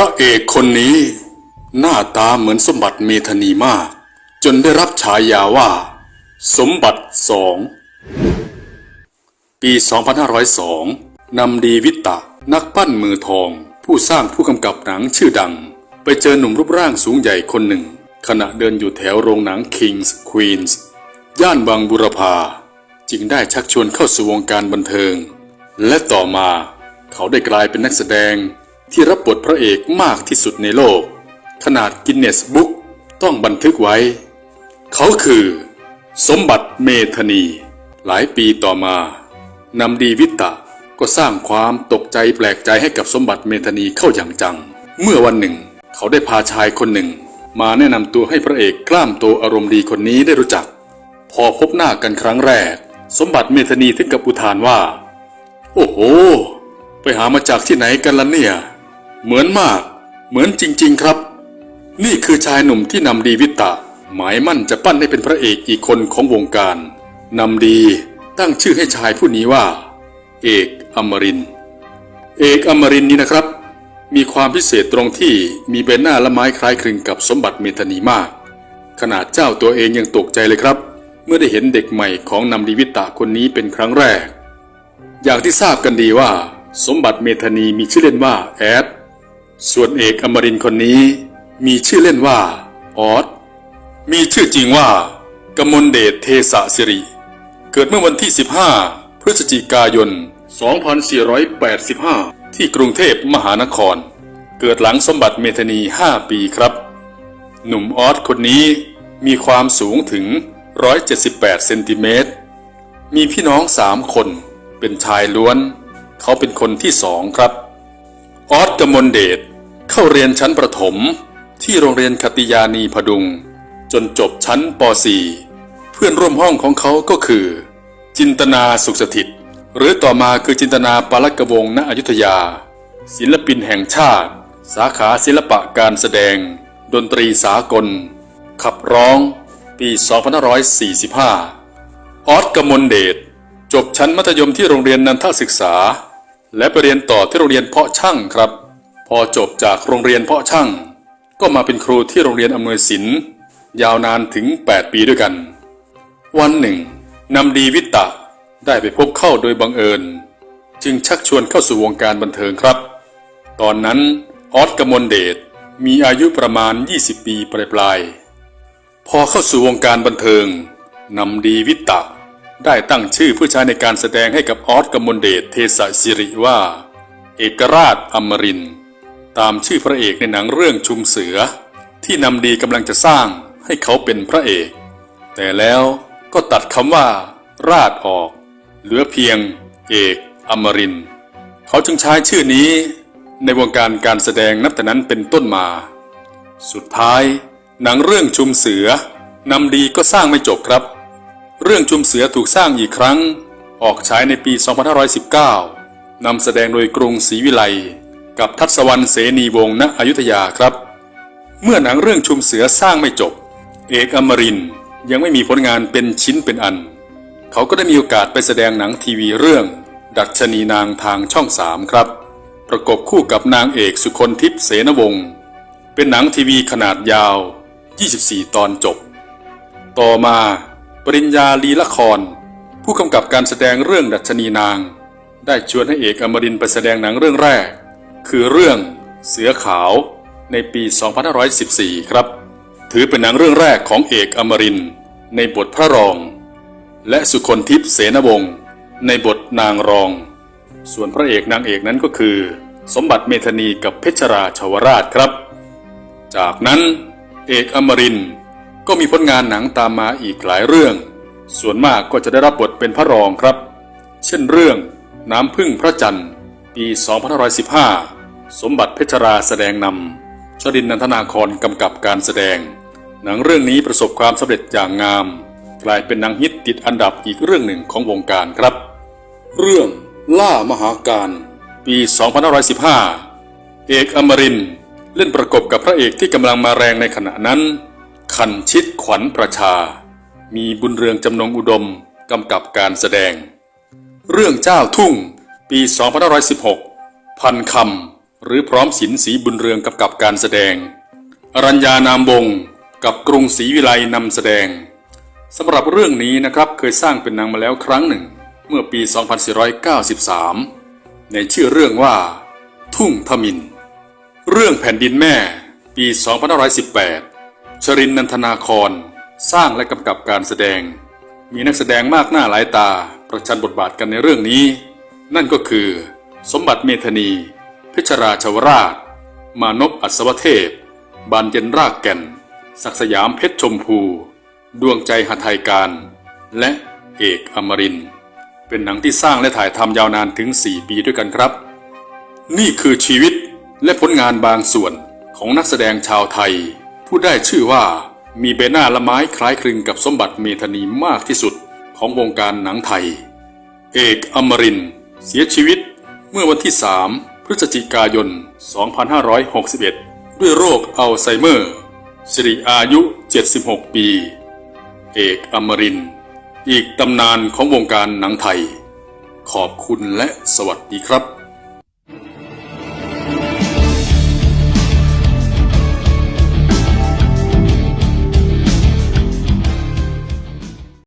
ระเอกคนนี้หน้าตาเหมือนสมบัติเมธนีมาก จนได้รับฉายาว่า สมบัติสองปี 2502 นำดีวิตตะ นักปั้นมือทอง ผู้สร้างผู้กำกับหนังชื่อดัง ไปเจอหนุ่มรูปร่างสูงใหญ่คนหนึ่ง ขณะเดินอยู่แถวโรงหนัง Kings Queens ย่านบางบุรพา จึงได้ชักชวนเข้าสู่วงการบันเทิง และต่อมาเขาได้กลายเป็นนักแสดง ที่รับบทพระเอกมากที่สุดในโลก ขนาดกินเนสบุ๊กต้องบันทึกไว้ เขาคือ สมบัติเมธนี หลายปีต่อมานำดีวิตะก็สร้างความตกใจแปลกใจให้กับสมบัติเมธนีเข้าอย่างจัง เมื่อวันหนึ่ง เขาได้พาชายคนหนึ่ง มาแนะนำตัวให้พระเอกกล้ามโตอารมณ์ดีคนนี้ได้รู้จัก พอพบหน้ากันครั้งแรก สมบัติเมธนีถึงกับอุทานว่า โอ้โห ไปหามาจากที่ไหนกันล่ะเนี่ย เหมือนมาก เหมือนจริง ๆ ครับ นี่คือชายหนุ่มที่นำดีวิตะหมายมั่นจะปั้นให้เป็นพระเอกอีกคนของวงการนำดีตั้งชื่อให้ชายผู้นี้ว่า เอกอมริน เอกอมรินนี้นะครับ มีความพิเศษตรงที่มีใบหน้าและไม้คล้ายคลึงกับสมบัติเมธานีมาก ขนาดเจ้าตัวเองยังตกใจเลยครับ เมื่อได้เห็นเด็กใหม่ของนำดีวิตะคนนี้เป็นครั้งแรก อย่างที่ทราบกันดีว่า สมบัติเมธานีมีชื่อเล่นว่าแอด ส่วนเอกอมรินคนนี้ มีชื่อเล่นว่า ออสมีชื่อจริงว่ากมลเดชเทสะสิริ เกิดเมื่อวันที่ 15 พฤศจิกายน 2485 ที่กรุงเทพมหานคร เกิดหลังสมบัติเมธนี 5 ปีครับ หนุ่มออสคนนี้มีความสูงถึง 178 เซนติเมตร มีพี่น้องสามคน เป็นชายล้วน เขาเป็นคนที่สองครับ ออสกมลเดชเข้าเรียนชั้นประถม ที่โรงเรียนคติยานีพดุง จนจบชั้นป .4 เพื่อนร่วมห้องของเขาก็คือ จินตนาสุขสถิต หรือต่อมาคือจินตนาปาลกวงณอยุธยา ศิลปินแห่งชาติ สาขาศิลปะการแสดง ดนตรีสากล ขับร้อง ปี 2545 ออสกมลเดชจบชั้นมัธยมที่โรงเรียนนันทศึกษา และไปเรียนต่อที่โรงเรียนเพาะช่างครับ พอจบจากโรงเรียนเพาะช่าง ก็มาเป็นครูที่โรงเรียนอำนวยศิลป์ยาวนานถึง 8 ปีด้วยกัน วันหนึ่งนำดีวิตะได้ไปพบเข้าโดยบังเอิญ จึงชักชวนเข้าสู่วงการบันเทิงครับ ตอนนั้นออสกมลเดชมีอายุประมาณ 20 ปีปลายๆพอเข้าสู่วงการบันเทิงนำดีวิตะ ได้ตั้งชื่อผู้ใช้ในการแสดงให้กับออสกมลเดชเทสสิริว่า เอกราชอมริน ตามชื่อพระเอกในหนังเรื่องชุมเสือ ที่นำดีกำลังจะสร้างให้เขาเป็นพระเอก แต่แล้วก็ตัดคำว่า ราชออก เหลือเพียง เอกอมริน เขาจึงใช้ชื่อนี้ในวงการการแสดงนับแต่นั้นเป็นต้นมา สุดท้าย หนังเรื่องชุมเสือนำดีก็สร้างไม่จบครับ เรื่องชุมเสือถูกสร้างอีกครั้ง ออกฉายในปี 2519 นำแสดงโดยกรุงศรีวิไลกับทัศวรรณเสนีวงศ์ณอยุธยาครับ เมื่อหนังเรื่องชุมเสือสร้างไม่จบ เอกอมรินยังไม่มีผลงานเป็นชิ้นเป็นอัน เขาก็ได้มีโอกาสไปแสดงหนังทีวีเรื่อง ดัชนีนางทางช่องสามครับ ประกบคู่กับนางเอกสุคนทิพย์เสนวงศ์เป็นหนังทีวีขนาดยาว 24 ตอนจบ ต่อมา ปริญญาลีละคร ผู้กำกับการแสดงเรื่องดัชนีนาง ได้ชวนให้เอกอมรินไปแสดงหนังเรื่องแรก คือเรื่องเสือขาวในปี 2514 ครับ ถือเป็นหนังเรื่องแรกของเอกอมรินในบทพระรอง และสุคนทิพย์เสนวงศ์ในบทนางรอง ส่วนพระเอกนางเอกนั้นก็คือ สมบัติเมธนีกับเพชรราชวราชครับ จากนั้นเอกอมรินทร์ ก็มีผลงานหนังตามมาอีกหลายเรื่อง ส่วนมากก็จะได้รับบทเป็นพระรองครับ เช่นเรื่องน้ำพึ่งพระจันทร์ ปี 2515 สมบัติเพชรราแสดงนำชรินนันทนาครกำกับการแสดง หนังเรื่องนี้ประสบความสำเร็จอย่างงาม กลายเป็นหนังฮิตติดอันดับอีกเรื่องหนึ่งของวงการครับ เรื่องล่ามหาการ ปี 2515 เอกอมรินเล่นประกบกับพระเอกที่กำลังมาแรงในขณะนั้น คันชิตขวัญประชา มีบุญเรืองจำนงอุดมกำกับการแสดง เรื่องเจ้าทุ่ง ปี2516 พันคำหรือพร้อมสินสีบุญเรืองกำกับการแสดง อรัญญานามวงกับกรุงศรีวิไลนำแสดงสำหรับเรื่องนี้นะครับเคยสร้างเป็นหนังมาแล้วครั้งหนึ่ง เมื่อปี 2493 ในชื่อเรื่องว่า ทุ่งทมิน เรื่องแผ่นดินแม่ ปี 2518 ชรินนันทนาคร สร้างและกำกับการแสดง มีนักแสดงมากหน้าหลายตา ประชันบทบาทกันในเรื่องนี้ นั่นก็คือ สมบัติเมธนี เพชรราชวราช มานพอัศวเทพ บานเย็นรากแก่น ศักสยามเพชรชมพู ดวงใจหทัยการ และเอกอมริน เป็นหนังที่สร้างและถ่ายทำยาวนานถึง 4 ปีด้วยกันครับ นี่คือชีวิตและผลงานบางส่วนของนักแสดงชาวไทย ผู้ได้ชื่อว่ามีใบหน้าละไม้คล้ายคลึงกับสมบัติเมธานีมากที่สุดของวงการหนังไทย เอกอมรินเสียชีวิตเมื่อวันที่ 3 พฤศจิกายน 2561 ด้วยโรคอัลไซเมอร์ สิริอายุ 76 ปี เอกอมริน อีกตำนานของวงการหนังไทย ขอบคุณและสวัสดีครับ